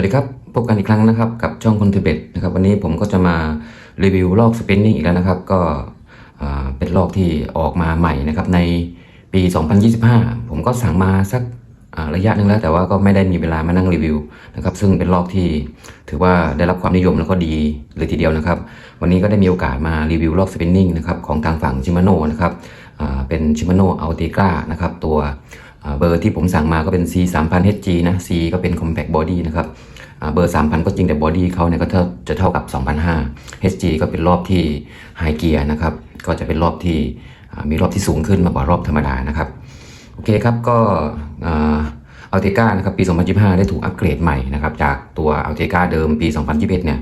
สวัสดีครับ พบกันอีกครั้งนะครับ กับช่องคนทิเบตนะครับวันนี้ผมก็จะมารีวิวลอกสปินนิ่งอีกแล้วนะครับ ก็เป็นลอกที่ออกมาใหม่นะครับในปี 2025 ผมก็สั่งมาสักระยะหนึ่งแล้ว แต่ว่าก็ไม่ได้มีเวลามานั่งรีวิวนะครับซึ่งเป็นลอกที่ถือว่าได้รับความนิยมแล้วก็ดีเลยทีเดียวนะครับ วันนี้ก็ได้มีโอกาสมารีวิวลอกสปินนิ่งนะครับของทางฝั่งชิมาโน่นะครับเป็นชิมาโน่อัลติกานะครับตัวเบอร์ที่ผมสั่งมาก็เป็น C 3 0 0 0 HG นะ C ก็เป็น compact body นะครับ เบอร์ 3,000 ก็จริงแต่ body เขาเนี่ยก็เท่าจะเท่ากับ 2,500 HG ก็เป็นรอบที่ high gear นะครับ ก็จะเป็นรอบที่มีรอบที่สูงขึ้นมากว่ารอบธรรมดานะครับ โอเคครับก็อัลเทกานะครับปี 2025 ได้ถูกอัปเกรดใหม่นะครับ จากตัวอัลเทกาเดิมปี 2021 เนี่ย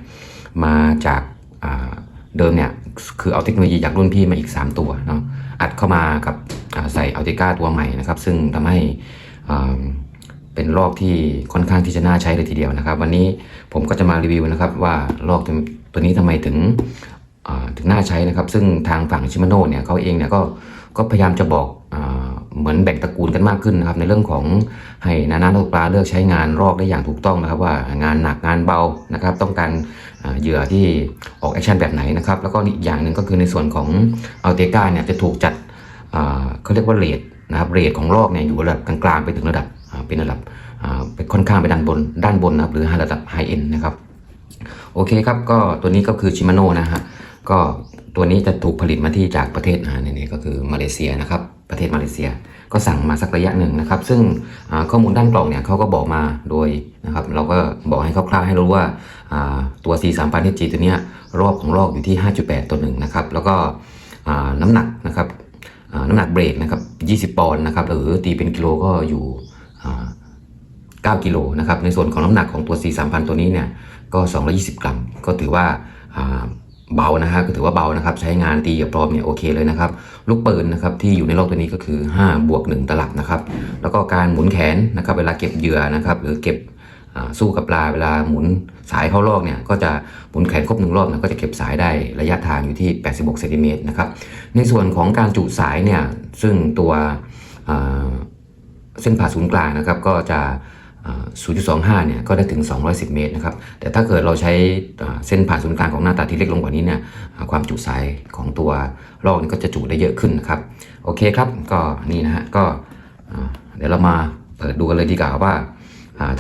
มาจากเดิมเนี่ยคือเอาเทคโนโลยีจากรุ่นพี่มาอีก 3 ตัวเนาะอัดเข้ามากับใส่อัลเทกาตัวใหม่นะครับ ซึ่งทำให้อ่า เป็นลอกที่ค่อนข้างที่จะน่าใช้เลยทีเดียวนะครับ วันนี้ผมก็จะมารีวิวนะครับว่าลอกตัวนี้ทำไมถึงถึงน่าใช้นะครับ ซึ่งทางฝั่งชิมาโน่เนี่ยเขาเองเนี่ยก็ก็พยายามจะบอกเหมือนแบ่งตระกูลกันมากขึ้นนะครับในเรื่องของให้นานาตกปลาเลือกใช้งานรอกได้อย่างถูกต้องนะครับ ว่างานหนักงานเบานะครับ ต้องการเหยื่อที่ออกแอคชั่นแบบไหนนะครับ แล้วก็อีกอย่างหนึ่งก็คือในส่วนของอัลเตกาเนี่ยจะถูกจัดเขาเรียกว่าเรทนะครับเรทของรอกเนี่ยอยู่ระดับกลางๆไปถึงระดับ เป็นระดับไปค่อนข้างไปด้านบนด้านบนนะครับหรือระดับไฮเอ็นนะครับโอเคครับก็ตัวนี้ก็คือชิมาโน่นะฮะก็ตัวนี้จะถูกผลิตมาที่จากประเทศอ่านี่ก็คือมาเลเซียนะครับประเทศมาเลเซีย ก็สั่งมาสักระยะหนึ่งนะครับ ซึ่งข้อมูลด้านกล่องเนี่ยเขาก็บอกมาโดยนะครับเราก็บอกให้คร่าวๆให้รู้ว่าอ่าตัว C 3 0 0 0 G ตัวเนี้ยรอบของรอบอยู่ที่ 5.8 ตัวหนึ่งนะครับแล้วก็น้ำหนักนะครับน้ำหนักเบรกนะครับ 20 ปอนด์นะครับหรือตีเป็นกิโลก็อยู่ 9กิโลนะครับในส่วนของน้ำหนักของตัว C 3 0 0 0 ตัวนี้เนี่ยก็ 220 กรัม ก็ถือว่าเบานะฮะก็ถือว่าเบานะครับ ใช้งานตีกับปลอมเนี่ยโอเคเลยนะครับ ลูกปืนนะครับที่อยู่ในโลกตัวนี้ก็คือ 5 บวก 1 ตลับนะครับ แล้วก็การหมุนแขนนะครับ เวลาเก็บเหยื่อนะครับ หรือเก็บสู้กับปลาเวลาหมุนสายเข้าลอกเนี่ยก็จะหมุนแขนครบหนึ่งรอบนะก็จะเก็บสายได้ระยะทางอยู่ที่ 86เซนติเมตรนะครับในส่วนของการจุสายเนี่ยซึ่งตัว เส้นผ่าศูนย์กลางนะครับก็จะ 0.25 เนี่ยก็ได้ถึง 210 เมตรนะครับ แต่ถ้าเกิดเราใช้เส้นผ่าศูนย์กลางของหน้าตาที่เล็กลงกว่านี้เนี่ยความจุสายของตัวลอกนี่ก็จะจุได้เยอะขึ้นนะครับ โอเคครับก็นี่นะฮะก็เดี๋ยวเรามาเปิดดูกันเลยดีกว่าว่า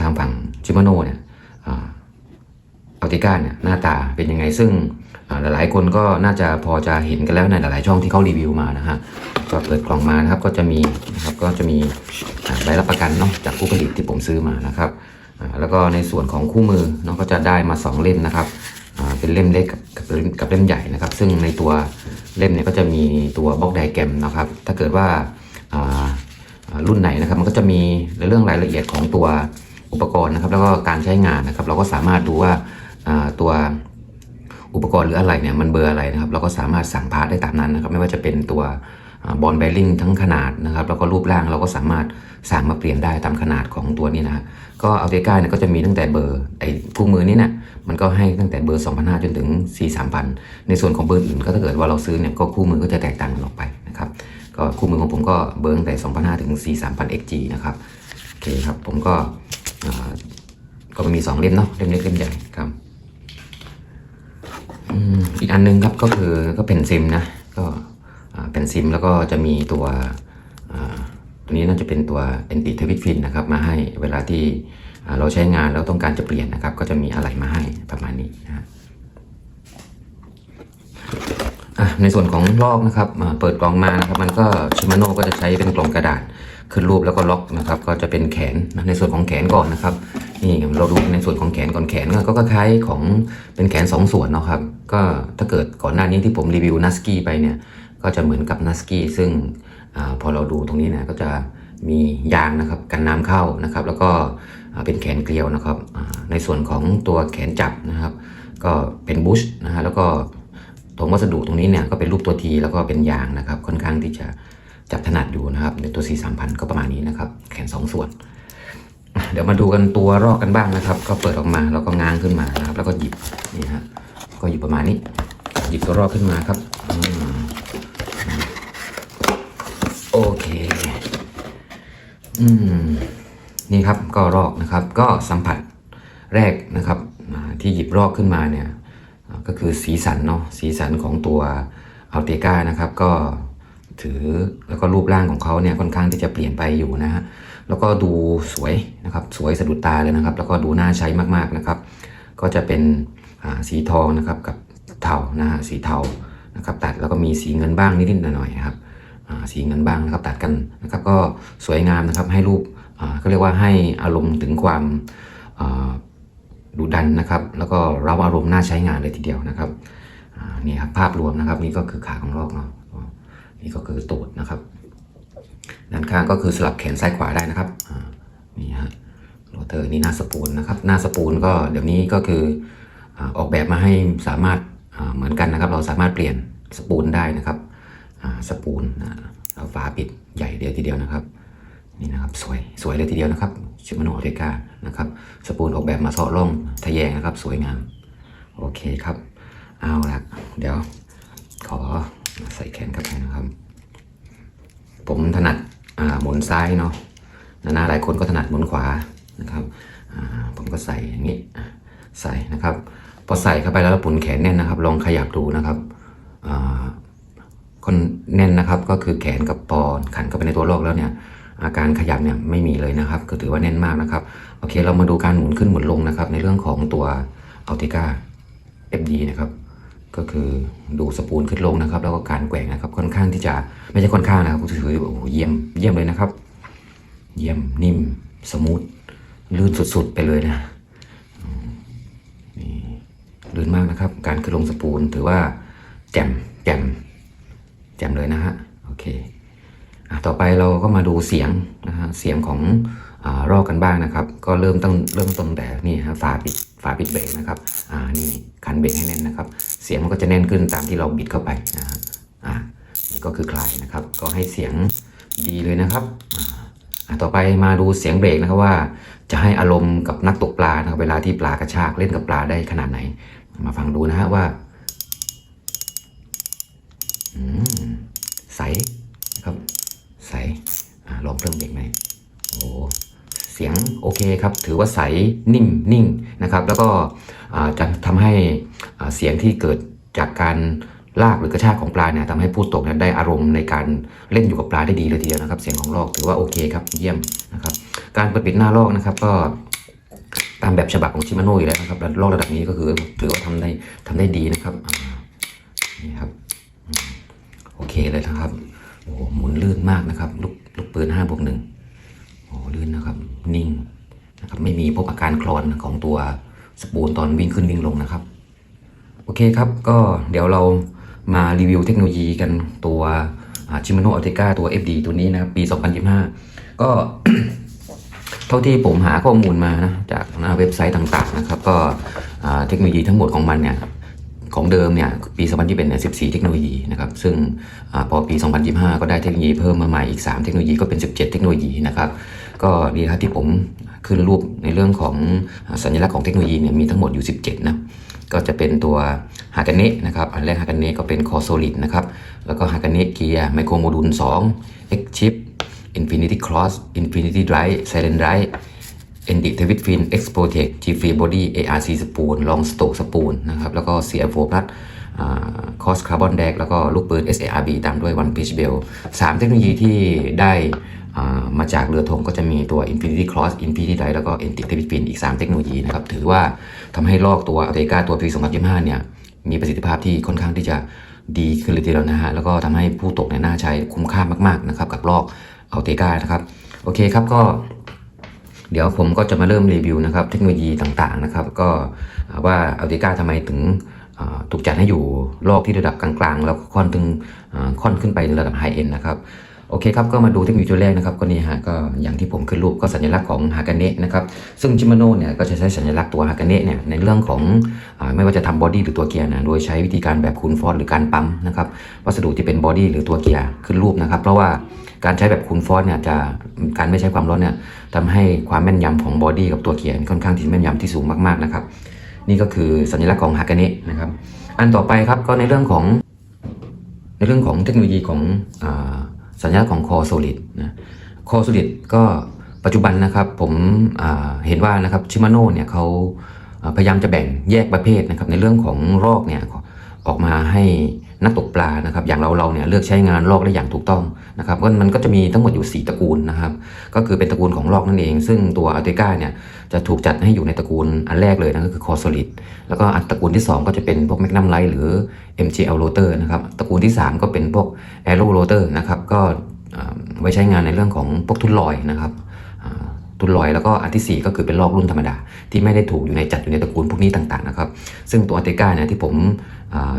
ทางฝั่งชิมาโน่เนี่ยอ่าอัลติก้าเนี่ยหน้าตาเป็นยังไงซึ่งหลายๆคนก็น่าจะพอจะเห็นกันแล้วในหลายๆช่องที่เขารีวิวมานะฮะ ก็เปิดกล่องมานะครับก็จะมีนะครับก็จะมีใบรับประกันเนาะจากผู้ผลิตที่ผมซื้อมานะครับแล้วก็ในส่วนของคู่มือเนาะก็จะได้มา 2 เล่มนะครับเป็นเล่มเล็กกับกับเล่มกับเล่มใหญ่นะครับ ซึ่งในตัวเล่มเนี่ยก็จะมีตัวบล็อกไดแกรมนะครับ ถ้าเกิดว่ารุ่นไหนนะครับมันก็จะมีในเรื่องรายละเอียดของตัวอุปกรณ์นะครับ แล้วก็การใช้งานนะครับ เราก็สามารถดูว่าอ่าตัวอุปกรณ์หรืออะไรเนี่ยมันเบอร์อะไรนะครับ เราก็สามารถสั่งพาร์ทได้ตามนั้นนะครับ ไม่ว่าจะเป็นตัว บอลแบริ่งทั้งขนาดนะครับแล้วก็รูปร่างเราก็สามารถสั่งมาเปลี่ยนได้ตามขนาดของตัวนี้นะก็เอาเทก้าเนี่ยก็จะมีตั้งแต่เบอร์ไอ้คู่มือนี้เนี่ยมันก็ให้ตั้งแต่เบอร์ 2,500จนถึง 4 3,000 ในส่วนของเบอร์อื่นก็ถ้าเกิดว่าเราซื้อเนี่ยก็คู่มือก็จะแตกต่างกันออกไปนะครับก็คู่มือของผมก็เบอร์ตั้งแต่ 2,500 ถึง 4 3,000 XG นะครับโอเคครับผมก็ก็มี 2 เล่มเนาะเล่มเล็กเล่มใหญ่ครับอีกอันนึงครับก็คือก็เป็นซิมนะก็ อ่าเป็นซิมแล้วก็จะมีตัวตัวนี้น่าจะเป็นตัวเอนติทวิตฟินนะครับมาให้เวลาที่เราใช้งานแล้วต้องการจะเปลี่ยนนะครับ ก็จะมีอะไรมาให้ประมาณนี้นะฮะในส่วนของลอกนะครับเปิดกล่องมานะครับมันก็ชิมาโน่ก็จะใช้เป็นกล่องกระดาษขึ้นรูปแล้วก็ล็อกนะครับก็จะเป็นแขนในส่วนของแขนก่อนนะครับนี่เราดูในส่วนของแขนก่อนแขนก็คล้ายของเป็นแขนสองส่วนเนาะครับก็ถ้าเกิดก่อนหน้านี้ที่ผมรีวิวนัสกี้ไปเนี่ย ก็จะเหมือนกับนัสกี้ซึ่งอพอเราดูตรงนี้นะก็จะมียางนะครับกันน้ำเข้านะครับ แล้วก็เป็นแขนเกลียวนะครับ ในส่วนของตัวแขนจับนะครับ ก็เป็นบุชนะฮะแล้วก็ตรงวัสดุตรงนี้เนี่ยก็เป็นรูปตัวทีแล้วก็เป็นยางนะครับ ค่อนข้างที่จะจับถนัดอยู่นะครับ ในตัว C 3 0 0 ก็ประมาณนี้นะครับ แขน 2 ส่วน เดี๋ยวมาดูกันตัวรอกกันบ้างนะครับ ก็เปิดออกมาแล้วก็ง้างขึ้นมานะครับ แล้วก็หยิบนี่ฮะก็หยิบประมาณนี้ หยิบตัวรอกขึ้นมาครับอ เค อืม นี่ครับก็รอกนะครับ ก็สัมผัสแรกนะครับที่หยิบลอกขึ้นมาเนี่ย ก็คือสีสันเนาะสีสันของตัวอัลเตกานะครับ ก็ถือแล้วก็รูปร่างของเขาเนี่ยค่อนข้างที่จะเปลี่ยนไปอยู่นะฮะแล้วก็ดูสวยนะครับ สวยสะดุดตาเลยนะครับ แล้วก็ดูน่าใช้มากๆนะครับ ก็จะเป็นสีทองนะครับกับเทานะฮะสีเทานะครับ ตัดแล้วก็มีสีเงินบ้างนิดๆหน่อยๆครับ สีเงินบ้างนะครับตัดกันนะครับก็สวยงามนะครับให้รูปก็เรียกว่าให้อารมณ์ถึงความดุดันนะครับ แล้วก็เร้าอารมณ์น่าใช้งานเลยทีเดียวนะครับนี่ครับภาพรวมนะครับนี่ก็คือขาของลอกเนาะนี่ก็คือตูดนะครับด้านข้างก็คือสลับแขนซ้ายขวาได้นะครับนี่ฮะโรเตอร์นี่หน้าสปูลนะครับหน้าสปูลก็เดี๋ยวนี้ก็คือออกแบบมาให้สามารถเหมือนกันนะครับ เราสามารถเปลี่ยนสปูลได้นะครับ สปูลอ่าเอาฝาปิดใหญ่เดียวทีเดียวนะครับ นี่นะครับสวยสวยเลยทีเดียวนะครับชิมาโนอเทกานะครับสปูลออกแบบมาเซาะร่องทะแยงนะครับ สวยงาม โอเคครับ เอาละเดี๋ยว ขอใส่แขนเข้าไปนะครับ ผมถนัดหมุนซ้ายเนาะนานาหลายคนก็ถนัดหมุนขวานะครับผมก็ใส่อย่างนี้ใส่นะครับ พอใส่เข้าไปแล้วเราปุ่นแขนแน่นนะครับ ลองขยับดูนะครับ คนแน่นนะครับก็คือแขนกับปอขันเข้าไปในตัวลกแล้วเนี่ยอาการขยับเนี่ยไม่มีเลยนะครับ ก็ถือว่าแน่นมากนะครับโอเคเรามาดูการหมุนขึ้นหมุนลงนะครับ ในเรื่องของตัวอัลติก้า FD นะครับก็คือดูสปูลขึ้นลงนะครับ แล้วก็การแกว่งนะครับค่อนข้างที่จะไม่ใช่ค่อนข้างนะครับถือว่าโอ้โหเยี่ยมเยี่ยมเลยนะครับ เยี่ยมนิ่มสมูทลื่นสุดๆไปเลยนะนี่ลื่นมากนะครับ การขึ้นลงสปูลถือว่าแจ่มแจ่ม แจ่มเลยนะฮะโอเคอะต่อไปเราก็มาดูเสียงนะฮะเสียงของอรอกกันบ้างนะครับ ก็เริ่มต้องเริ่มต้นแต่นี่ฮะฝาปิดฝาปิดเบรกนะครับอ่านี่คันเบรกให้แน่นนะครับ เสียงมันก็จะแน่นขึ้นตามที่เราบิดเข้าไปนะฮะอ่านี่ก็คือคลายนะครับ ก็ให้เสียงดีเลยนะครับอ่าอะต่อไปมาดูเสียงเบรกนะครับว่า จะให้อารมณ์กับนักตกปลานะครับเวลาที่ปลากระชากเล่นกับปลาได้ขนาดไหน มาฟังดูนะฮะว่าอืม ใสนะครับใสอ่ลองเพิ่มเบรกไหมโอ้เสียงโอเคครับ ถือว่าใสนิ่มนิ่งนะครับ แล้วก็จะทำให้เสียงที่เกิดจากการลากหรือกระชากของปลาเนี่ยทำให้ผู้ตกนี่ยได้อารมณ์ในการเล่นอยู่กับปลาได้ดีเลยทีเดียวนะครับ เสียงของลอกถือว่าโอเคครับเยี่ยมนะครับ การเปิดปิดหน้าลอกนะครับ ก็ตามแบบฉบับของชิมาโน่อยู่แล้วนะครับลอกระดับนี้ก็คือถือว่าทำได้ทำได้ดีนะครับนี่ครับ โอเคเลยนะครับโอ้โหหมุนลื่นมากนะครับลูกลูกปืนห้าบวกหนึ่งโอ้ลื่นนะครับ นิ่งนะครับไม่มีพบอาการคลอนของตัวสปูลตอนวิ่งขึ้นวิ่งลงนะครับ โอเคครับก็เดี๋ยวเรามารีวิวเทคโนโลยีกันตัวชิม a โนอัลติก้าตัว FD ตัวนี้นะครับปี 2025 ก็เท่าที่ผมหาข้อมูลมานะจากหน้าเว็บไซต์ต่างๆนะครับ ก็เทคโนโลยีทั้งหมดของมันเนี่ย ของเดิมเนี่ยปี 2021เนี่ย14 เทคโนโลยีนะครับซึ่งอพอปี 2025 ก็ได้เทคโนโลยีเพิ่มมาใหม่อีก 3 เทคโนโลยีก็เป็น 17 เทคโนโลยีนะครับก็ดีครับที่ผมขึ้นรูปในเรื่องของสัญลักษณ์ของเทคโนโลยีเนี่ยมีทั้งหมดอยู่ 17 นะก็จะเป็นตัวฮากาเนะนะครับอันแรกฮากาเนะก็เป็นคอโซลิดนะครับแล้วก็ฮากาเนะเกียร์ไมโครโมดูล2 X chip Infinity Cross Infinity Drive Silent Drive e n d i t w i t Fin X Protect G Free Body ARC Spoon Long Stroke Spoon นะครับแล้วก็ CF4 Plus อ่า Cross Carbon Deck แล้วก็ลูกปืน SARB ตามด้วย One Pitch Bell สามเทคโนโลยีที่ได้มาจากเรือธงก็จะมีตัว Infinity Cross Infinity Drive แล้วก็ e n d i t w i t Fin อีก 3 เทคโนโลยีนะครับ ถือว่าทำให้ลอกตัวอัลเตกาตัวปี 2025 เนี่ย มีประสิทธิภาพที่ค่อนข้างที่จะดีขึ้นเลยทีเดียวนะฮะ แล้วก็ทำให้ผู้ตกเนี่ยน่าใช้คุ้มค่ามาก ๆ นะครับ กับลอกอัลเตกานะครับ โอเคครับก็ เดี๋ยวผมก็จะมาเริ่มรีวิวนะครับเทคโนโลยีต่างๆนะครับ ก็ว่าอัลติก้าทำไมถึงถูกจัดให้อยู่โลกที่ระดับกลางๆ แล้วค่อนถึงค่อนขึ้นไปในระดับไฮเอ็นนะครับ โอเคครับ ก็มาดูเทคโนโลยีตัวแรกนะครับ ก็นี่ฮะ ก็อย่างที่ผมขึ้นรูปก็สัญลักษณ์ของฮากาเนะนะครับ ซึ่งจิมาโน่เนี่ยก็จะใช้สัญลักษณ์ตัวฮากาเนะเนี่ยในเรื่องของอไม่ว่าจะทำบอดี้หรือตัวเกียร์นะ โดยใช้วิธีการแบบคูณฟอสหรือการปั๊มนะครับ วัสดุที่เป็นบอดี้หรือตัวเกียร์ขึ้นรูปนะครับ เพราะว่าการใช้แบบคูณฟอสเนี่ยจะการไม่ใช้ความร้อนเนี่ยทำให้ความแม่นยำของบอดี้กับตัวเกียร์ค่อนข้างที่แม่นยำที่สูงมากๆนะครับ นี่ก็คือสัญลักษณ์ของฮากาเนะนะครับ อันต่อไปครับก็ในเรื่องของในเรื่องของเทคโนโลยีของ สัญลักษณ์ของคอโซลิดนะคอโซลิดก็ปัจจุบันนะครับผมเห็นว่านะครับชิมาโน่เนี่ยเขาอ่าพยายามจะแบ่งแยกประเภทนะครับในเรื่องของรอกเนี่ยออกมาให้ นักตกปลานะครับ อย่างเราเราเนี่ยเลือกใช้งานรอกได้อย่างถูกต้องนะครับก็มันก็จะมีทั้งหมดอยู่ 4 ตระกูลนะครับ ก็คือเป็นตระกูลของรอกนั่นเอง ซึ่งตัวอัลเตกาเนี่ยจะถูกจัดให้อยู่ในตระกูลอันแรกเลยนะก็คือคอโซลิดแล้วก็อันตระกูลที่ 2 ก็จะเป็นพวกแมกนัมไลท์หรือ MGL rotor นะครับตระกูลที่ 3 ก็เป็นพวก Aero rotor นะครับก็ไว้ใช้งานในเรื่องของพวกทุ่นลอยนะครับทุ่นลอยแล้วก็อันทีสี่ 4 ก็คือเป็นลอกรุ่นธรรมดา ที่ไม่ได้ถูกอยู่ในจัดอยู่ในตระกูลพวกนี้ต่างๆนะครับ ซึ่งตัวอัลเตกาเนี่ยที่ผม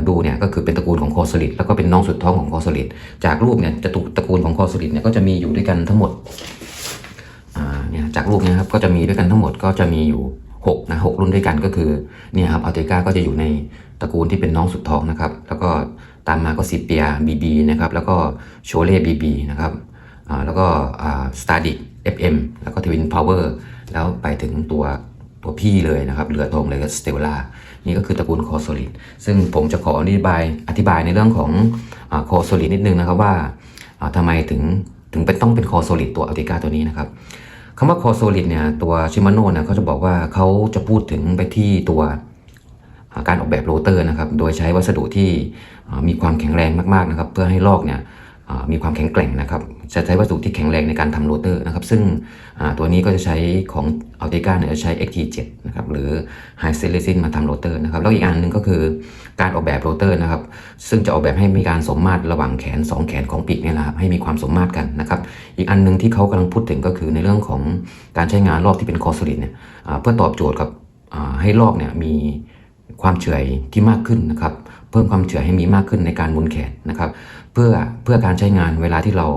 ดูเนี่ยก็คือเป็นตระกูลของคอโซลิดแล้วก็เป็นน้องสุดท้องของคอโซลิดจากรูปเนี่ยจะถูกตระกูลของคอโซลิดเนี่ยก็จะมีอยู่ด้วยกันทั้งหมดเนี่ยจากรูปเนี้ครับก็จะมีด้วยกันทั้งหมดก็จะมีอยู่6นะหกรุ่นด้วยกันก็คือเนี่ยครับอัลเตกาก็จะอยู่ในตระกูลที่เป็นน้องสุดท้องนะครับแล้วก็ตามมาก็ซิเปียบีบีนะครับแล้วก็โชเล่บีบีนะครับแล้วก็สตาร์ดิกเอฟเอ็มแล้วก็ทวินพาวเวอร์แล้วไปถึงตัวตัวพี่เลยนะครับเรือธงเลยก็สเตลล่า นี่ก็คือตระกูลคอโซลิดซึ่งผมจะขออธิบายอธิบายในเรื่องของคอโซลิดนิดนึงนะครับว่าอ่าทำไมถึงถึงเป็นต้องเป็นคอโซลิดตัวอัลติกาตัวนี้นะครับคำว่าคอโซลิดเนี่ยตัวชิมาโน่เนี่ยเขาจะบอกว่าเขาจะพูดถึงไปที่ตัวการออกแบบโรเตอร์นะครับ โดยใช้วัสดุที่มีความแข็งแรงมากๆนะครับ เพื่อให้ลอกเนี่ย มีความแข็งแกร่งนะครับ จะใช้วัสดุที่แข็งแรงในการทำโรเตอร์นะครับ ซึ่งตัวนี้ก็จะใช้ของอัลติก้าเนี่ยจะใช้ XT7 นะครับ หรือ High s t e l e s i n มาทำโรเตอร์นะครับ แล้วอีกอันหนึ่งก็คือการออกแบบโรเตอร์นะครับ ซึ่งจะออกแบบให้มีการสมมาตรระหว่างแขน 2 แขนของปีกเนี่ยนะครับ ให้มีความสมมาตรกันนะครับ อีกอันหนึ่งที่เขากำลังพูดถึงก็คือในเรื่องของการใช้งานรอบที่เป็นคอสลิดเนี่ยเพื่อตอบโจทย์กับให้รอบเนี่ยมีความเฉื่อยที่มากขึ้นนะครับ เพิ่มความเฉื่อยให้มีมากขึ้นในการหมุนแขนนะครับ เพื่อเพื่อการใช้งานเวลาที่เรา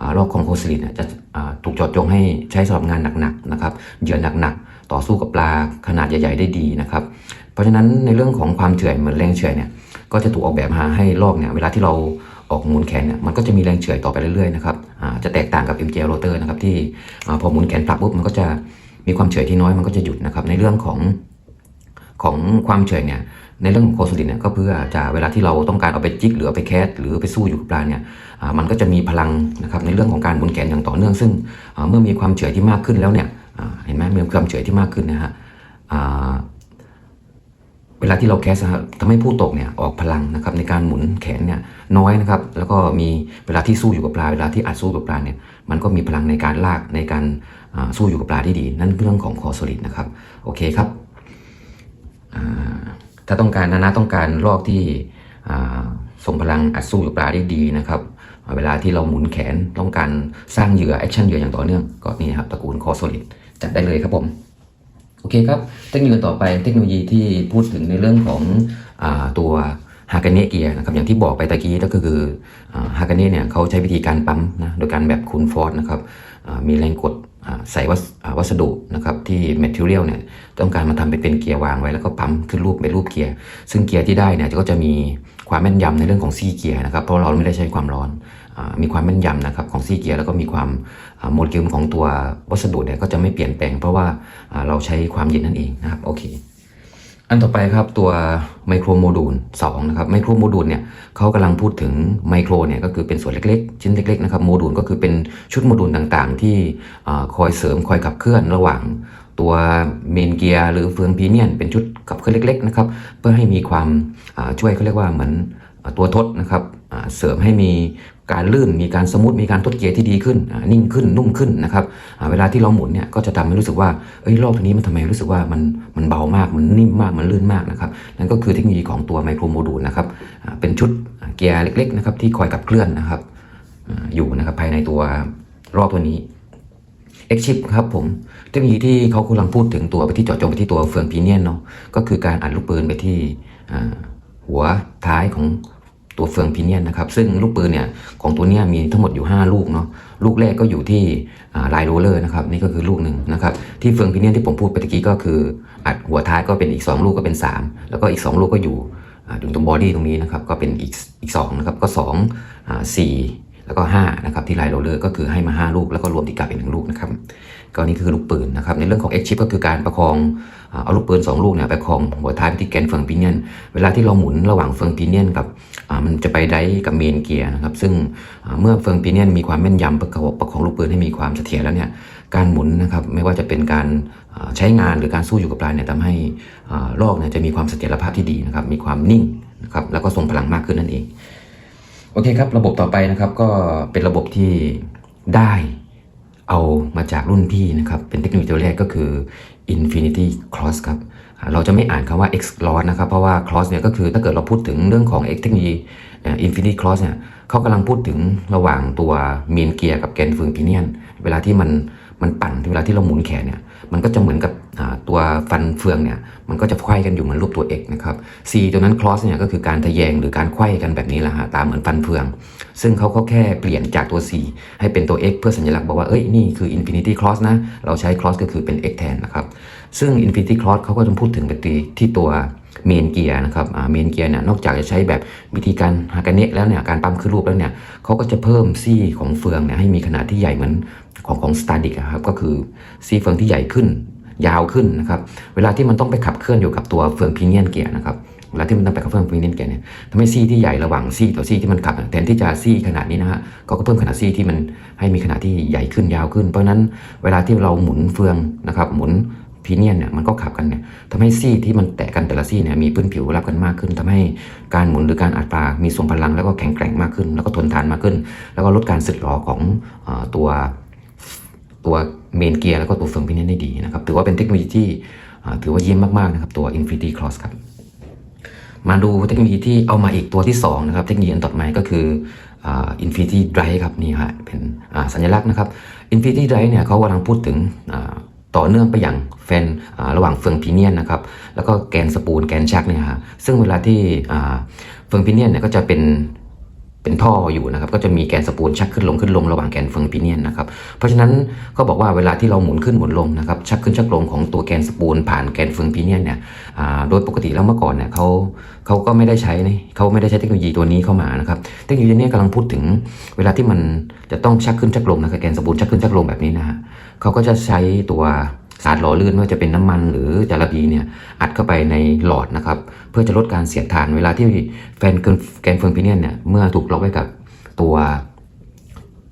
อ่ารอบของโคสลิดเนี่ยจะถูกจาะจงให้ใช้สำหรับงานหนักๆนะครับเหยื่อหนักๆ ต่อสู้กับปลาขนาดใหญ่ๆได้ดีนะครับ เพราะฉะนั้นในเรื่องของความเฉื่อยเหมือนแรงเฉื่อยเนี่ยก็จะถูกออกแบบมาให้ลอกเนี่ยเวลาที่เราออกหมุนแขนเนี่ยมันก็จะมีแรงเฉื่อยต่อไปเรื่อยๆนะครับจะแตกต่างกับ MGL rotor นะครับที่พอหมุนแขนปรับปุ๊บมันก็จะมีความเฉื่อยที่น้อยมันก็จะหยุดนะครับในเรื่องของของความเฉื่อยเนี่ย ในเรื่องของโคสลิดเนี่ยก็เพื่อจะเวลาที่เราต้องการเอาไปจิกหรือเอาไปแคสหรือไปสู้อยู่กับปลาเนี่ยมันก็จะมีพลังนะครับในเรื่องของการหมุนแขนอย่างต่อเนื่อง ซึ่งเมื่อมีความเฉื่อยที่มากขึ้นแล้วเนี่ยเห็นไหมมีความเฉื่อยที่มากขึ้นนะฮะเวลาที่เราแคสทำให้ผู้ตกเนี่ยออกพลังนะครับในการหมุนแขนเนี่ยน้อยนะครับแล้วก็มีเวลาที่สู้อยู่กับปลาเวลาที่อัดสู้กับปลาเนี่ยมันก็มีพลังในการลากในการสู้อยู่กับปลาที่ดี นั่นเรื่องของคอสลิดนะครับโอเคครับ ถ้าต้องการนะนะต้องการลอกที่อ่าส่งพลังอัดสู้กับปลาได้ดีนะครับ เวลาที่เราหมุนแขนต้องการสร้างเหยื่อแอคชั่นเหยื่ออย่างต่อเนื่องก็นี่ครับตระกูลคอสลิดจัดได้เลยครับผม โอเคครับ เทคโนโลยีต่อไปเทคโนโลยีที่พูดถึงในเรื่องของอตัวฮากาเนะเกียร์นะครับอย่างที่บอกไปตะกี้ก็คือฮากาเนะเนี่ยเขาใช้วิธีการปั๊มนะโดยการแบบคูณฟอร์สนะครับมีแรงกดใส่วัสอ่าวัสดุนะครับที่ material เนี่ย ต้องการมาทำเป็นเป็นเกียร์วางไว้แล้วก็ปั๊มขึ้นรูปเป็นรูปเกียร์ ซึ่งเกียร์ที่ได้เนี่ยก็จะมีความแม่นยำในเรื่องของซี่เกียร์นะครับ เพราะเราไม่ได้ใช้ความร้อนอมีความแม่นยำนะครับของซี่เกียร์แล้วก็มีความโมเลกุลของตัววัสดุเนี่ยก็จะไม่เปลี่ยนแปลง เพราะว่าเราใช้ความเย็นนั่นเองนะครับ โอเค อันต่อไปครับตัวไมโครโมดูล2นะครับไมโครโมดูลเนี่ยเขากำลังพูดถึงไมโครเนี่ยก็คือเป็นส่วนเล็กๆ ชิ้นเล็กๆนะครับโมดูลก็คือเป็นชุดโมดูลต่างๆ ที่คอยเสริมคอยขับเคลื่อนระหว่าง ตัวเมนเกียร์หรือเฟืองพีเนียนเป็นชุดขับเคลื่อนเล็กๆนะครับเพื่อให้มีความช่วยเขาเรียกว่าเหมือนตัวทดนะครับเสริมให้มีการลื่นมีการสมูทมีการทดเกียร์ที่ดีขึ้นนิ่งขึ้นนุ่มขึ้นนะครับเวลาที่เราหมุนเนี่ยก็จะทำให้รู้สึกว่าเอ้ยรอบตัวนี้มันทำไมรู้สึกว่ามันมันเบามากมันนิ่มมากมันลื่นมากนะครับนั่นก็คือเทคโนโลยีของตัวไมโครโมดูลนะครับเป็นชุดเกียร์เล็กๆนะครับที่คอยขับเคลื่อนนะครับอยู่นะครับภายในตัวรอบตัวนี้ X chip ครับผมเทคโนโลยีที่เขากำลังพูดถึงตัวไปที่เจาะจงไปที่ตัวเฟืองพีเนียนเนาะก็คือการอัดลูกปืนไปที่หัวท้ายของตัวเฟืองพีเนียนนะครับ ซึ่งลูกปืนเนี่ยของตัวเนี้ยมีทั้งหมดอยู่ 5 ลูกเนาะลูกแรกก็อยู่ที่ลายโรลเลอร์นะครับนี่ก็คือลูกหนึ่งนะครับที่เฟืองพีเนียนที่ผมพูดไปตะกี้ก็คือ อัดหัวท้ายก็เป็นอีก 2 ลูกก็เป็น 3 แล้วก็อีก 2 ลูกก็อยู่ตรงตรงบอดี้ตรงนี้นะครับก็เป็นอีกอีกสองนะครับก็2อ่าสี่ แล้วก็5นะครับที่ลายโรเลอร์ก็คือให้มา 5 ลูก แล้วก็รวมที่กลับอีกหนึ่งลูกนะครับก็นี่คือลูกปืนนะครับในเรื่องของ X chip ก็คือการประคองเอาลูกปืน2ลูกเนี่ยไปคองหัวท้ายไปที่แกนเฟืองพีเนียน เวลาที่เราหมุนระหว่างเฟืองพีเนียนกับมันจะไปได้กับเมนเกียร์นะครับซึ่งเมื่อเฟืองพีเนียนมีความแม่นยำประกอบประคองลูกปืนให้มีความเสถียรแล้วเนี่ยการหมุนนะครับไม่ว่าจะเป็นการใช้งานหรือการสู้อยู่กับปลายเนี่ยทำให้ลอกเนี่ยจะมีความเสถียรภาพที่ดีนะครับมีความนิ่งนะครับแล้วก็ทรงพลังมากขึ้นนั่นเอง โอเคครับ ระบบต่อไปนะครับก็เป็นระบบที่ได้เอามาจากรุ่นพี่นะครับ เป็นเทคโนโลยีตัวแรกก็คือ Infinity Cross ครับ เราจะไม่อ่านคำว่า X Cross นะครับ เพราะว่า Cross เนี่ยก็คือถ้าเกิดเราพูดถึงเรื่องของ X เทคโนโลยีอ่อ Infinity Cross เนี่ยเขากำลังพูดถึงระหว่างตัวเมนเกียร์กับแกนเฟืองพีเนียน เวลาที่มัน มันปั่นเวลาที่เราหมุนแขนเนี่ยมันก็จะเหมือนกับตัวฟันเฟืองเนี่ยมันก็จะไขว้กันอยู่เหมือนรูปตัว X นะครับ C ตัวนั้น cross เนี่ยก็คือการทะแยงหรือการไขว้กันแบบนี้แหละฮะตามเหมือนฟันเฟือง ซึ่งเขาก็แค่เปลี่ยนจากตัว C ให้เป็นตัว X เพื่อสัญลักษณ์บอกว่าเอ้ยนี่คือ infinity cross นะ เราใช้ cross ก็คือเป็น X แทนนะครับซึ่ง infinity cross เขาก็จะพูดถึงไปที่ตัวเมนเกียร์นะครับเมนเกียร์เนี่ยนอกจากจะใช้แบบวิธีการฮากาเนะแล้วเนี่ยการปั๊มขึ้นรูปแล้วเนี่ยเขาก็จะเพิ่มซี่ของเฟืองเนี่ยให้มีขนาดที่ใหญ่เหมือน ของของสตาดิกครับก็คือซี่เฟืองที่ใหญ่ขึ้น ยาวขึ้นนะครับเวลาที่มันต้องไปขับเคลื่อนอยู่กับตัวเฟืองพีเนียนเกียร์นะครับเวลาที่มันต้องไปขับเคลื่อนพีเนียนเกียร์เนี่ยทำให้ซี่ที่ใหญ่ระหว่างซี่ต่อซี่ที่มันขับแทนที่จะซี่ขนาดนี้นะฮะเขาก็เพิ่มขนาดซี่ที่มันให้มีขนาดที่ใหญ่ขึ้นยาวขึ้น เพราะนั้นเวลาที่เราหมุนเฟืองนะครับหมุนพีเนียนเนี่ยมันก็ขับกันเนี่ยทำให้ซี่ที่มันแตะกันแต่ละซี่เนี่ยมีพื้นผิวรับกันมากขึ้นทำให้การหมุนหรือการอัดปลามีทรงพลังแล้วก็แข็งแกร่งมากขึ้น แล้วก็ทนทานมากขึ้น แล้วก็ลดการสึกหรอของอตัว ตัวเมนเกียร์แล้วก็ตัวเฟืองพิเนียนได้ดีนะครับ ถือว่าเป็นเทคโนโลยีที่ถือว่าเยี่ยมมากๆนะครับตัว Infinity Cross ครับ มาดูเทคโนโลยีที่เอามาอีกตัวที่2นะครับ เทคโนโลยีอันต่อมาก็คืออ่า Infinity Drive ครับนี่ฮะเป็นสัญลักษณ์นะครับ Infinity Drive เนี่ยเขากำลังพูดถึงต่อเนื่องไปอย่างแฟนระหว่างเฟืองพีเนียนนะครับแล้วก็แกนสปูลแกนชักเนี่ยฮะซึ่งเวลาที่เฟืองพีเนียนเนี่ยก็จะเป็น เป็นท่ออยู่นะครับก็จะมีแกนสปูลชักขึ้นลงขึ้นลงระหว่างแกนเฟืองพีเนียนนะครับเพราะฉะนั้นก็บอกว่าเวลาที่เราหมุนขึ้นหมุนลงนะครับชักขึ้นชักลงของตัวแกนสปูลผ่านแกนเฟืองพีเนียนเนี่ยโดยปกติแล้วเมื่อก่อนเนี่ยเขาเขาก็ไม่ได้ใช้นะเขาไม่ได้ใช้เทคโนโลยีตัวนี้เข้ามานะครับเทคโนโลยีนี้กำลังพูดถึงเวลาที่มันจะต้องชักขึ้นชักลงนะครับแกนสปูลชักขึ้นชักลงแบบนี้นะฮะเขาก็จะใช้ตัว สารหล่อลื่นไม่ว่าจะเป็นน้ำมันหรือจาระบีเนี่ยอัดเข้าไปในหลอดนะครับเพื่อจะลดการเสียดทานเวลาที่แฟนแกนเฟืองพีเนียนเนี่ยเมื่อถูกล็อกไว้กับตัว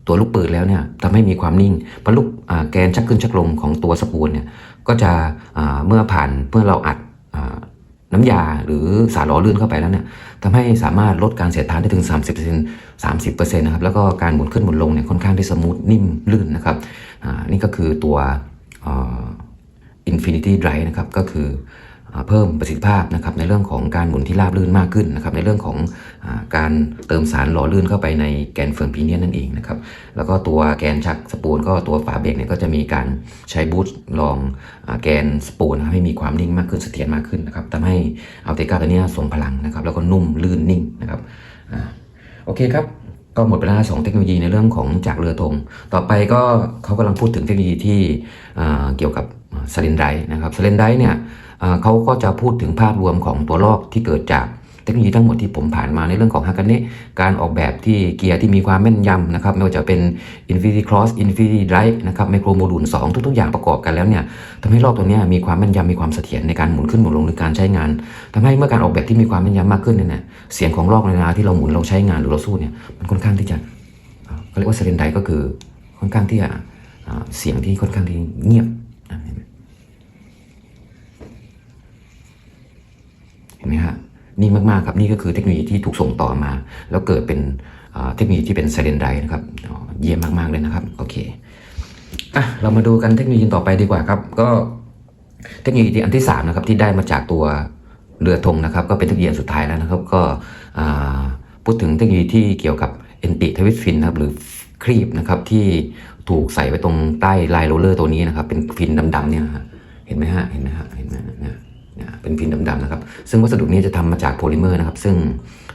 ตัวลูกปืนแล้วเนี่ยทำให้มีความนิ่งพอลูกแกนชักขึ้นชักลงของตัวสปูลเนี่ยก็จะเมื่อผ่านเมื่อเราอัดอน้ำยาหรือสารหล่อลื่นเข้าไปแล้วเนี่ยทำให้สามารถลดการเสียดทานได้ถึง 30% 30%นะครับแล้วก็การหมุนขึ้นหมุนลงเนี่ยค่อนข้างที่สมูทนิ่มลื่นนะครับอ่านี่ก็คือตัวอ่า Infinity Drive นะครับก็คืออเพิ่มประสิทธิภาพนะครับในเรื่องของการหมุนที่ราบรื่นมากขึ้นนะครับในเรื่องของอการเติมสารหล่อลื่นเข้าไปในแกนเฟืองพีเนียนนั่นเองนะครับแล้วก็ตัวแกนชักสปูลก็ตัวฝาเบรกเนี่ยก็จะมีการใช้บูสต์รองอแกนสปูลนะให้มีความนิ่งมากขึ้นเสถียรมากขึ้นนะครับทำให้อัลเทกาตัวนี้ทรงพลังนะครับแล้วก็นุ่มลื่นนิ่งนะครับอโอเคครับก็หมดเวลาสองเทคโนโลยีในเรื่องของจากเรือธงต่อไปก็เขากำลังพูดถึงเทคโนโลยีที่เกี่ยวกับ สเลนไดนะครับสเลนไดเนี่ยเขาก็จะพูดถึงภาพรวมของตัวลอกที่เกิดจากเทคโนโลยีทั้งหมดที่ผมผ่านมาในเรื่องของฮากาเนะการออกแบบที่เกียร์ที่มีความแม่นยำนะครับไม่ว่าจะเป็น Infinity Cross Infinity Drive นะครับไมโครโมดูล2ทุก ๆ อย่างประกอบกันแล้วเนี่ยทำให้ลอกตัวนี้มีความแม่นยำมีความเสถียรในการหมุนขึ้นหมุนลงหรือการใช้งานทำให้เมื่อการออกแบบที่มีความแม่นยำมากขึ้นเนี่ยเสียงของลอกในเวลาที่เราหมุนเราใช้งานหรือเราสู้เนี่ยมันค่อนข้างที่จะเขาเรียกว่าเซเลนไดก็คือค่อนข้างที่จะเสียงที่ค่อนข้างที่เงียบอะเห็นไหมเห็นไหมฮะนี่มากๆครับนี่ก็คือเทคโนโลยีที่ถูกส่งต่อมา แล้วเกิดเป็นเทคโนโลยีที่เป็นเซเลนไดนะครับเยี่ยมมากๆเลยนะครับโอเคอะเรามาดูกันเทคโนโลยีต่อไปดีกว่าครับ ก็เทคโนโลยีที่อันที่สามนะครับที่ได้มาจากตัวเรือธงนะครับ ก็เป็นเทคโนโลยีสุดท้ายแล้วนะครับ ก็พูดถึงเทคโนโลยีที่เกี่ยวกับเอนติทวิตฟินนะครับหรือครีบนะครับที่ถูกใส่ไว้ตรงใต้ลายโรลเลอร์ตัวนี้นะครับ เป็นฟินดำๆเนี่ยเห็นไหมฮะเห็นไหมฮะเห็นไหมเนี่ย เป็นฟินดำๆนะครับ ซึ่งวัสดุนี้จะทำมาจากโพลิเมอร์นะครับ ซึ่ง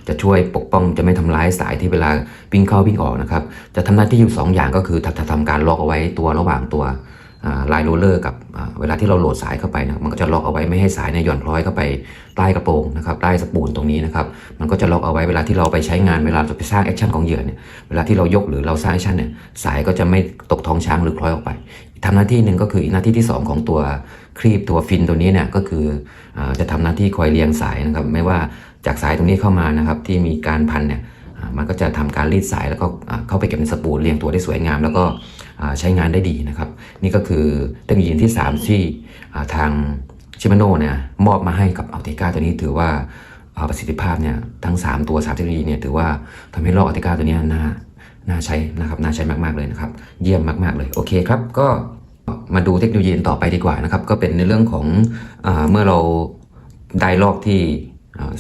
จะช่วยปกป้องจะไม่ทำร้ายสายที่เวลาวิ่งเข้าวิ่งออกนะครับ จะทำหน้าที่อยู่ 2 อย่างก็คือทำทำการล็อกเอาไว้ตัวระหว่างตัวลายโรลเลอร์กับเวลาที่เราโหลดสายเข้าไปนะมันก็จะล็อกเอาไว้ไม่ให้สายเนี่ยหย่อนคล้อยเข้าไปใต้กระโปรงนะครับใต้สปูลตรงนี้นะครับมันก็จะล็อกเอาไว้เวลาที่เราไปใช้งานเวลาจะไปสร้างแอคชั่นของเหยื่อเนี่ยเวลาที่เรายกหรือเราสร้างแอคชั่นเนี่ยสายก็จะไม่ตกท้องช้างหรือคล้อยออกไป ทำหน้าที่หนึ่งก็คืออีกหน้าที่ที่ 2 ของตัวครีบตัวฟินตัวนี้เนี่ยก็คืออจะทำหน้าที่คอยเรียงสายนะครับ ไม่ว่าจากสายตรงนี้เข้ามานะครับที่มีการพันเนี่ยมันก็จะทำการรีดสายแล้วก็เข้าไปเก็บในสปูลเรียงตัวได้สวยงาม แล้วก็ใช้งานได้ดีนะครับ นี่ก็คือเทคโนโลยีที่ 3 ที่ทางชิมาโน่เนี่ยมอบมาให้กับอัลติก้าตัวนี้ถือว่าประสิทธิภาพเนี่ยทั้ง 3 ตัว3เทคโนโลยีเนี่ยถือว่าทำให้ลอกอัลติก้าตัวนี้น่า น่าใช้นะครับน่าใช้มากๆเลยนะครับ เยี่ยมมากๆเลยโอเคครับ ก็มาดูเทคโนโลยีต่อไปดีกว่านะครับ ก็เป็นในเรื่องของอเมื่อเราได้ลอกที่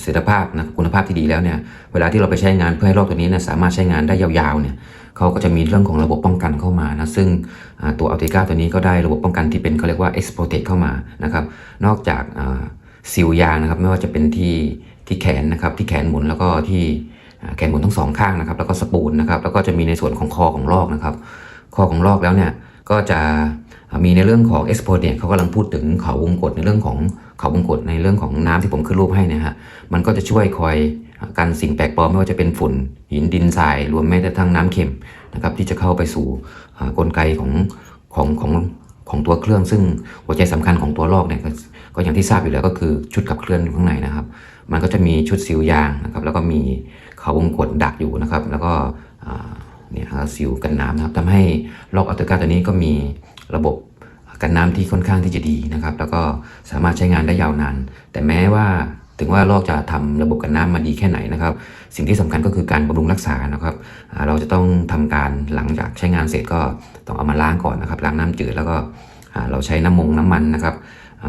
เสถียรภาพนะคุณภาพที่ดีแล้วเนี่ยเวลาที่เราไปใช้งานเพื่อให้ลอกตัวนี้เนี่ยสามารถใช้งานได้ยาวๆเนี่ยเขาก็จะมีเรื่องของระบบป้องกันเข้ามานะซึ่งอ่าตัว a l t i c a ตัวนี้ก็ได้ระบบป้องกันที่เป็นเขาเรียกว่า X Protect เข้ามานะครับ นอกจากซิลยางนะครับไม่ว่าจะเป็นที่ที่แขนนะครับที่แขนหมุนแล้วก็ที่ แขนหมุนทั้งสองข้างนะครับ แล้วก็สปูลนะครับ แล้วก็จะมีในส่วนของคอของลอกนะครับ คอของลอกแล้วเนี่ยก็จะมีในเรื่องของ X Protect เขากำลังพูดถึงเขาวงกตในเรื่องของเขาวงกตในเรื่องของน้ำที่ผมขึ้นรูปให้นะฮะ มันก็จะช่วยคอยกันสิ่งแปลกปลอมไม่ว่าจะเป็นฝุ่นหินดินทรายรวมแม้แต่ทั้งน้ำเค็มนะครับที่จะเข้าไปสู่กลไกของของของของตัวเครื่อง ซึ่งหัวใจสำคัญของตัวลอกเนี่ยก็อย่างที่ทราบอยู่แล้วก็คือชุดขับเคลื่อนอยู่ข้างในนะครับ มันก็จะมีชุดซีลยางนะครับแล้วก็มี เขาวงกดดักอยู่นะครับ แล้วก็เนี่ยครับซีลกันน้ำนะครับทำให้ลอกอัลตกาตัวนี้ก็มีระบบกันน้ำที่ค่อนข้างที่จะดีนะครับ แล้วก็สามารถใช้งานได้ยาวนาน แต่แม้ว่าถึงว่าลอกจะทำระบบกันน้ำมาดีแค่ไหนนะครับ สิ่งที่สำคัญก็คือการบำรุงรักษานะครับ เราจะต้องทำการหลังจากใช้งานเสร็จก็ต้องเอามาล้างก่อนนะครับ ล้างน้ำจืดแล้วก็เราใช้น้ำมงน้ำมันนะครับ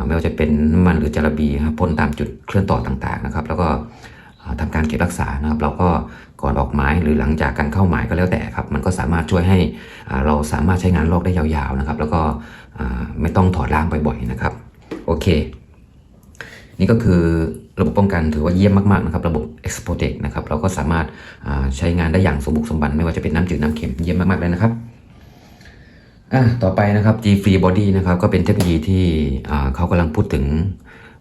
ไม่ว่าจะเป็นน้ำมันหรือจาระบีครับพ่นตามจุดเคลื่อนต่อต่างๆนะครับ แล้วก็ อ่าทำการเก็บรักษานะครับเราก็ก่อนออกหมายหรือหลังจากการเข้าหมายก็แล้วแต่ครับ มันก็สามารถช่วยให้เราสามารถใช้งานลอกได้ยาวๆนะครับ แล้วก็ไม่ต้องถอดล้างบ่อยๆนะครับ โอเค นี่ก็คือระบบป้องกันถือว่าเยี่ยมมากๆนะครับ ระบบ e x p o t e c นะครับเราก็สามารถาใช้งานได้อย่างสมบุกสมบันไม่ว่าจะเป็นน้ำจืดน้ำเค็มเยี่ยมมากๆเลยนะครับอะต่อไปนะครับ G Free Body นะครับก็เป็นเทคโนโลยีที่เขากำลังพูดถึง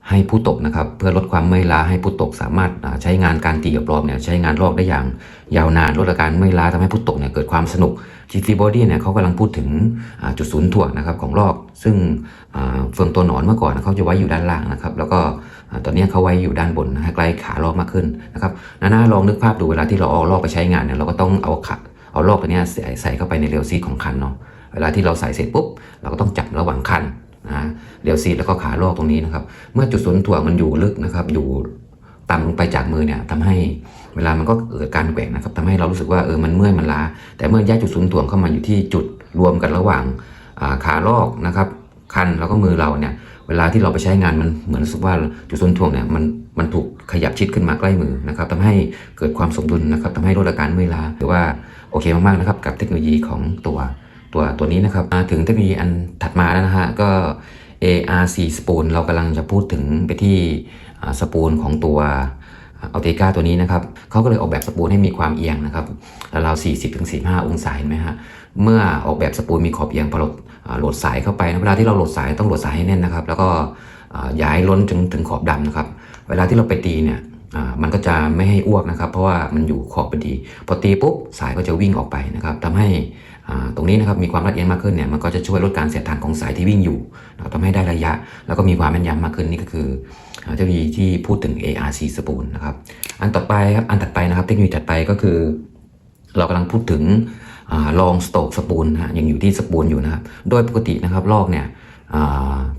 ให้ผู้ตกนะครับเพื่อลดความเมื่อยล้าให้ผู้ตกสามารถใช้งานการตีกับรอบเนี่ยใช้งานลอกได้อย่างยาวนานลดอาการเมื่อยล้าทำให้ผู้ตกเนี่ยเกิดความสนุก G Free Body เนี่ยเขากำลังพูดถึงจุดศูนย์ถ่วงนะครับของลอกซึ่งเฟืองตัวหนอนเมื่อก่อนเขาจะไว้อยู่ด้านล่างนะครับแล้วก็ตอนนี้เขาไว้อยู่ด้านบนใกล้ขาลอกมากขึ้นนะครับนาน่าลองนึกภาพดูเวลาที่เราเอาลอกไปใช้งานเนี่ยเราก็ต้องเอาขาเอาลอกตัวเนี้ยใส่เข้าไปในเรลซีของคันเนาะเวลาที่เราใส่เสร็จปุ๊บเราก็ต้องจับระหว่างคัน นะเรลซีทแล้วก็ขาลอกตรงนี้นะครับ เมื่อจุดศูนย์ถ่วงมันอยู่ลึกนะครับ อยู่ต่ำลงไปจากมือเนี่ยทำให้เวลามันก็เกิดการแกว่งนะครับทำให้เรารู้สึกว่าเออมันเมื่อยมันล้า แต่เมื่อย้ายจุดศูนย์ถ่วงเข้ามาอยู่ที่จุดรวมกันระหว่างาขาลอกนะครับคันแล้วก็มือเราเนี่ยเวลาที่เราไปใช้งานมันเหมือนรู้สึกว่าจุดศูนย์ถ่วงเนี่ยมันมันถูกขยับชิดขึ้นมาใกล้มือนะครับทำให้เกิดความสมดุลนะครับทำให้ลดอาการเมื่อยล้าหรือว่าโอเคมากๆนะครับกับเทคโนโลยีของตัว ตัวตัวนี้นะครับมาถึงเทคโนโลยีอันถัดมาแล้วนะฮะก็ ARC Spoon เรากำลังจะพูดถึงไปที่สปูนของตัวอัลเทกาตัวนี้นะครับเขาก็เลยออกแบบสปูนให้มีความเอียงนะครับราวๆ40-45 องศาเห็นไหมฮะ เมื่อออกแบบสปูนมีขอบเอียงพอโหลดสายเข้าไปนะเวลาที่เราโหลดสายต้องโหลดสายให้แน่นนะครับ แล้วก็อ่ายล้นถึงถึงขอบดำนะครับ เวลาที่เราไปตีเนี่ยมันก็จะไม่ให้อ้วกนะครับ เพราะว่ามันอยู่ขอบพอดี พอตีปุ๊บสายก็จะวิ่งออกไปนะครับทำให้ ตรงนี้นะครับมีความละเอียดมากขึ้นเนี่ยมันก็จะช่วยลดการเสียดทานของสายที่วิ่งอยู่นะครับทำให้ได้ระยะ แล้วก็มีความแม่นยำมากขึ้นนี่ก็คือเทคโนโลยีที่พูดถึง ARC spoon นะครับอันต่อไปครับอันถัดไปนะครับ เทคโนโลยีถัดไปก็คือ เรากำลังพูดถึงลองสโตกสปูนนะฮะยังอยู่ที่สปูนอยู่นะครับโดยปกตินะครับลอกเนี่ย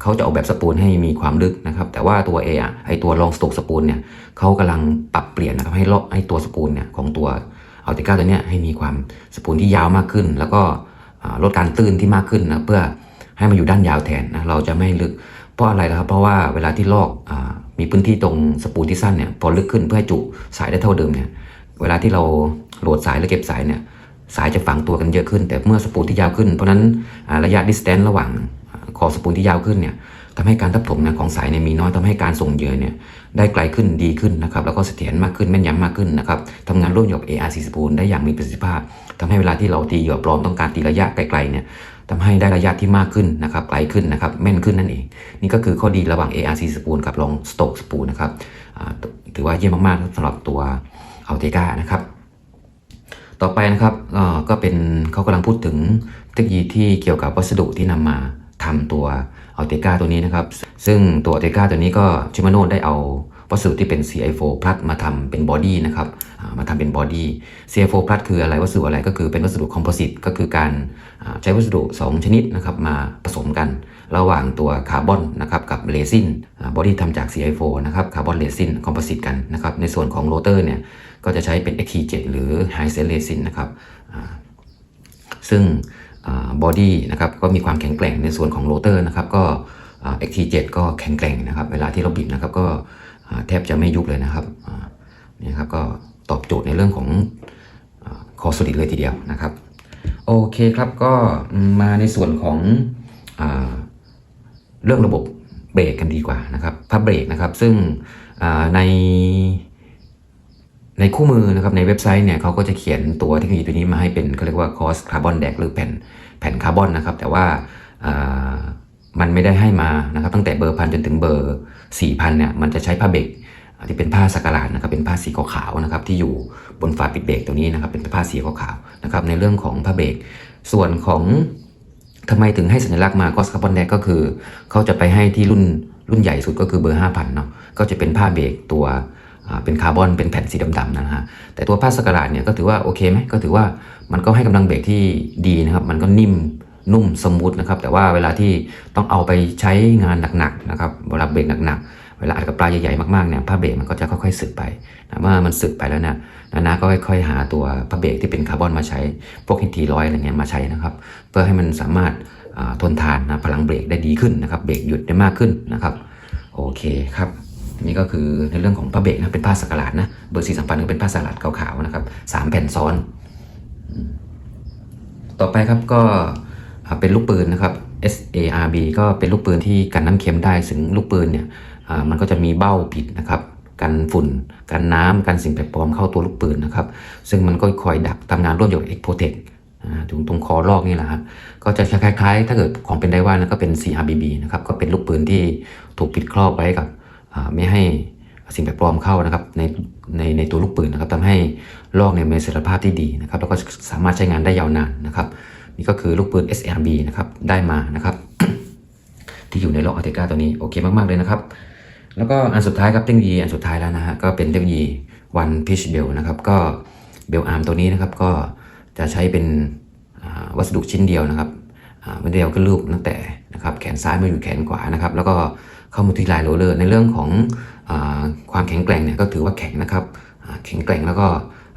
เขาจะออกแบบสปูนให้มีความลึกนะครับ แต่ว่าตัวเออะไอตัวลองสโตกสปูนเนี่ยเขากำลังปรับเปลี่ยนนะครับให้ลอกให้ตัวสปูนเนี่ยของตัว อัลติก้าตัวเนี้ยให้มีความสปูนที่ยาวมากขึ้น แล้วก็ลดการตื้นที่มากขึ้นนะเพื่อให้มันอยู่ด้านยาวแทนนะเราจะไม่ลึกเพราะอะไรนะครับ เพราะว่าเวลาที่ลอกอมีพื้นที่ตรงสปูลที่สั้นเนี่ยพอลึกขึ้นเพื่อให้จุสายได้เท่าเดิมเนี่ยเวลาที่เราโหลดสายหรือเก็บสายเนี่ยสายจะฝังตัวกันเยอะขึ้น แต่เมื่อสปูลที่ยาวขึ้น เพราะนั้นระยะดิสแตนระหว่างขอบสปูลที่ยาวขึ้นเนี่ย ทำให้การทับถมนี่ยของสายเนี่ยมีน้อยทำให้การส่งเหยื่อเนี่ยได้ไกลขึ้นดีขึ้นนะครับแล้วก็เสถียรมากขึ้นแม่นยำมากขึ้นนะครับทำงานร่วมกับ ARC สปูลได้อย่างมีประสิทธิภาพทำให้เวลาที่เราตีเหยื่อปลอมต้องการตีระยะไกลๆเนี่ยทำให้ได้ระยะที่มากขึ้นนะครับไกลขึ้นนะครับแม่นขึ้นนั่นเอง นี่ก็คือข้อดีระหว่าง ARC สปูลกับลองสโตกสปูลนะครับถือว่าเยี่ยมมากๆสำหรับตัวอัลเทกานะครับต่อไปนะครับก็เป็นเขากำลังพูดถึงเทคโนโลยีที่เกี่ยวกับวัสดุที่นำมาทำตัว อัลเทกาตัวนี้นะครับ ซึ่งตัวอัลเทกาตัวนี้ก็ชิมาโนได้เอาวัสดุที่เป็น CI4 plus มาทำเป็นบอดี้นะครับมาทำเป็นบอดี้ CI4 plus คืออะไรวัสดุอะไรก็คือเป็นวัสดุคอมโพสิตก็คือการใช้วัสดุ 2 ชนิดนะครับมาผสมกัน ระหว่างตัวคาร์บอนนะครับกับเรซินบอดี้ทำจาก CI4 นะครับคาร์บอนเรซินคอมโพสิตกันนะครับในส่วนของโรเตอร์เนี่ยก็จะใช้เป็น XT7 หรือ High Cell Resin นะครับซึ่ง บอดี้นะครับก็มีความแข็งแกร่งในส่วนของโรเตอร์นะครับก็อ่า XT7 ก็แข็งแกร่งนะครับ เวลาที่เราบิดนะครับก็แทบจะไม่ยุบเลยนะครับนี่ครับก็ตอบโจทย์ในเรื่องของคอสลิดเลยทีเดียวนะครับ โอเคครับก็มาในส่วนของอเรื่องระบบเบรกกันดีกว่านะครับผ้าเบรกนะครับ ซึ่งใน ในคู่มือนะครับในเว็บไซต์เนี่ยเขาก็จะเขียนตัวเทคโนโลยีตัวนี้มาให้เป็นเขาเรียกว่าคอสคาร์บอนแดกหรือแผ่นแผ่นคาร์บอนนะครับ แต่ว่ามันไม่ได้ให้มานะครับตั้งแต่เบอร์พันจนถึงเบอร์สี่พันเนี่ยมันจะใช้ผ้าเบรกที่เป็นผ้าสักการะนะครับเป็นผ้าสีขาวๆนะครับที่อยู่บนฝาปิดเบรกตัวนี้นะครับเป็นผ้าสีขาวๆนะครับในเรื่องของผ้าเบรกส่วนของทำไมถึงให้สัญลักษณ์มา g o s คาร์บอนแดกก็คือเขาจะไปให้ที่รุ่นรุ่นใหญ่สุดก็คือเบอร์ 5,000เนาะก็จะเป็นผ้าเบรกตัว เป็นคาร์บอนเป็นแผ่นสีดำๆนะฮะแต่ตัวผ้าสกาลาดเนี่ยก็ถือว่าโอเคไหมก็ถือว่ามันก็ให้กำลังเบรกที่ดีนะครับ มันก็นิ่มนุ่มสมูทนะครับ แต่ว่าเวลาที่ต้องเอาไปใช้งานหนักๆนะครับเวลาเบรกหนักๆ เวลาอัดกับปลายใหญ่ๆมากๆเนี่ยผ้าเบรกมันก็จะค่อยๆสึกไปนะเมื่อมันสึกไปแล้วเนี่ยนานาก็ค่อยๆหาตัวผ้าเบรกที่เป็นคาร์บอนมาใช้พวกฮิทีร้อยอะไรเงี้ยมาใช้นะครับ เพื่อให้มันสามารถทนทานนะพลังเบรกได้ดีขึ้นนะครับเบรกหยุดได้มากขึ้นนะครับ โอเคครับ นี่ก็คือในเรื่องของผ้าเบรกนะเป็นผ้าสักหลาดนะเบอร์สี่สัมพันธ์ก็เป็นผ้าสักหลาดขาวๆนะครับสามแผ่นซ้อน ต่อไปครับก็เป็นลูกปืนนะครับ SARB ก็เป็นลูกปืนที่กันน้ำเค็มได้ซึ่งลูกปืนเนี่ยมันก็จะมีเบ้าปิดนะครับกันฝุ่น กันน้ำกันสิ่งแปลกปลอมเข้าตัวลูกปืนนะครับ ซึ่งมันก็คอยดักทำงานร่วมกับ e x p o t e c อ่าตรงตรงคอลอกนี่แหละครับ ก็จะคล้ายๆ ถ้าเกิดของเป็นไดว่านะก็เป็น CRBB นะครับ ก็เป็นลูกปืนที่ถูกปิดครอบไว้กับ ไม่ให้สิ่งแปลกปลอมเข้านะครับในในในตัวลูกปืนนะครับทำให้ลอกในยมีเสถียรภาพที่ดีนะครับ แล้วก็สามารถใช้งานได้ยาวนานนะครับ นี่ก็คือลูกปืน SRB นะครับได้มานะครับ ที่อยู่ในล็อกอัลเทกาตัวนี้โอเคมาก ๆ เลยนะครับ แล้วก็อันสุดท้ายครับเทคโนโลยีอันสุดท้ายแล้วนะฮะก็เป็นเทคโนโลยี one pitch bell นะครับก็เบลอาร์มตัวนี้นะครับก็จะใช้เป็นวัสดุชิ้นเดียวนะครับไม่ได้เอาขึ้นรูปตั้งแต่นะครับแขนซ้ายมาอยู่แขนขวานะครับ แล้วก็ เข้ามาที่ลายโรเลอร์ในเรื่องของอความแข็งแกร่งเนี่ยก็ถือว่าแข็งนะครับแข็งแกร่งแล้วก็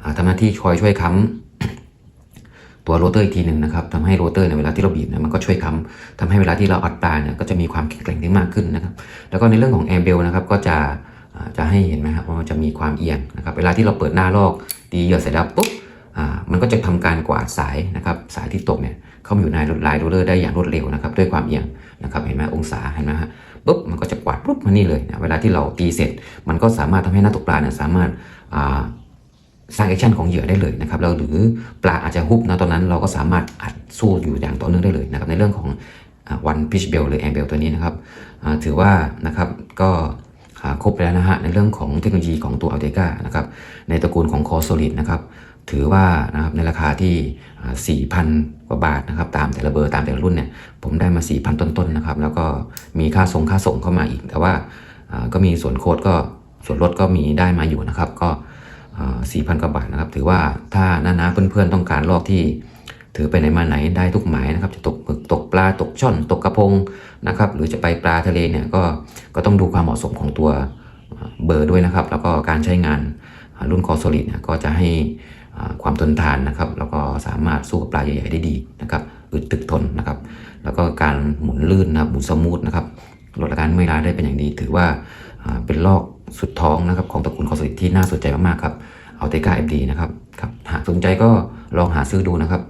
อ่าทำหน้าที่คอยช่วยค้ำตัวโรเตอร์อีกทีหนึ่งนะครับทำให้โรเตอร์เนี่ยเวลาที่เราบีบเนี่ยมันก็ช่วยค้ำทำให้เวลาที่เราอัดปลาเนี่ยก็จะมีความแข็งแกร่งที่มากขึ้นนะครับ แล้วก็ในเรื่องของแอร์เบลนะครับก็จะจะให้เห็นไหมครับว่ามันจะมีความเอียงนะครับเวลาที่เราเปิดหน้าลอกตีเหยื่อเสร็จแล้วปุ๊บมันก็จะทำการกวาดสายนะครับสายที่ตกเนี่ยเข้ามาอยู่ในลายโรเลอร์ได้อย่างรวดเร็วนะครับด้วยความเอียงนะครับเห็นไหมองศาเห็นไหมฮะ ปุ๊บมันก็จะกวาดปุ๊บมานี่เลยนะเวลาที่เราตีเสร็จ มันก็สามารถทำให้หน้าตกปลาเนี่ยสามารถาสร้างแอคชั่นของเหยื่อได้เลยนะครับแล้วหรือปลาอาจจะฮุบนะตอนนั้นเราก็สามารถอัดสู้อยู่อย่างต่อเนื่องได้เลยนะครับในเรื่องของวันพิชเบลหรือแอ b เบลตัวนี้นะครับถือว่านะครับก็ครบแล้วนะฮะในเรื่องของเทคโนโลยีของตัว a l t e c a นะครับในตระกูลของ c o r Solid นะครับ ถือว่านะครับในราคาที่อ่า4,000 กว่าบาทนะครับตามแต่ละเบอร์ตามแต่ละรุ่นเนี่ยผมได้มา 4,000 ต้นๆนะครับแล้วก็มีค่าส่งค่าส่งเข้ามาอีก แต่ว่าก็มีส่วนโค้ดก็ส่วนลดก็มีได้มาอยู่นะครับก็สี่พันกว่าบาทนะครับ ถือว่าถ้าน้าๆเพื่อนๆต้องการลอกที่ ถือไปไหนมาไหนได้ทุกหมายนะครับจะตกหมึกตกปลาตกช่อน ตกกระพงนะครับหรือจะไปปลาทะเลเนี่ยก็ก็ต้องดูความเหมาะสมของตัวเบอร์ด้วยนะครับ แล้วก็การใช้งานรุ่นคอโซลิดเนี่ยก็จะให้ ความทนทานนะครับ แล้วก็สามารถสู้กับปลาใหญ่ๆได้ดีนะครับอึดตึกทนนะครับ แล้วก็การหมุนลื่นนะครับหมุนสมูทนะครับลดอาการเมื่อยล้าได้เป็นอย่างดี ถือว่าเป็นลอกสุดท้องนะครับของตระกูลคอสลิที่น่าสนใจมากๆครับเอาเตกาเอฟดีนะครับครับหากสนใจก็ลองหาซื้อดูนะครับ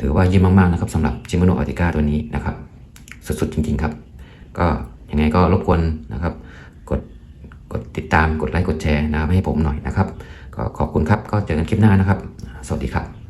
ถือว่าเยี่ยมมากๆนะครับสำหรับจิมโนอัลติก้าตัวนี้นะครับสุดๆจริงๆครับ ก็ยังไงก็รบกวนนะครับ กดกดติดตามกดไลค์กดแชร์นะครับให้ผมหน่อยนะครับ ก็ขอบคุณครับก็เจอกันคลิปหน้านะครับ สวัสดีครับ